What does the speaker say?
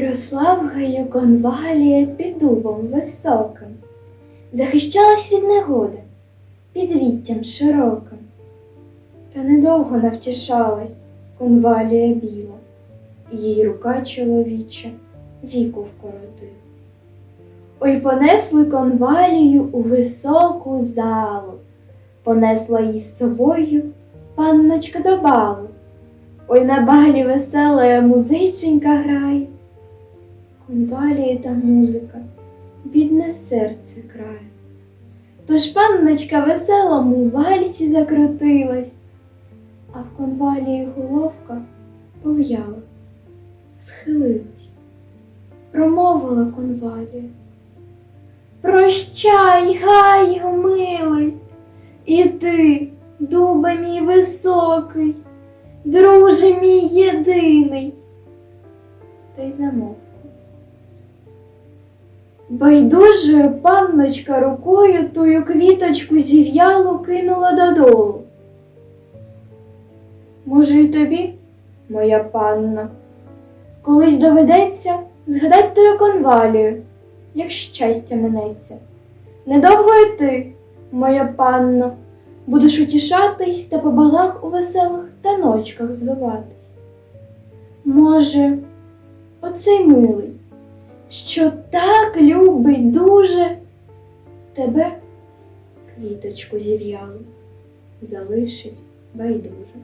Росла в гаю конвалія під дубом високим, захищалась від негоди під віттям широким. Та недовго навтішалась конвалія біла, їй рука чоловіча віку вкоротила. Ой, понесли конвалію у високу залу, понесла її з собою панночка до балу. Ой, на балі весела музиченька грає. Конвалії та музика, бідне серце крає. Тож панночка веселому вальці закрутилась, а в конвалії головка пов'яла, схилилась, промовила конвалія. Прощай, гаю, милий, і ти, дубе мій високий, друже мій єдиний. Та й замовкла. Байдужою панночка рукою тую квіточку зів'ялу кинула додолу. Може, й тобі, моя панна, колись доведеться, згадай б тою конвалію, як щастя минеться. Недовго й ти, моя панно, будеш утішатись та по балах у веселих таночках звиватись. Може, оцей милий, що так любить дуже тебе квіточку зів'ялу, залишить байдуже.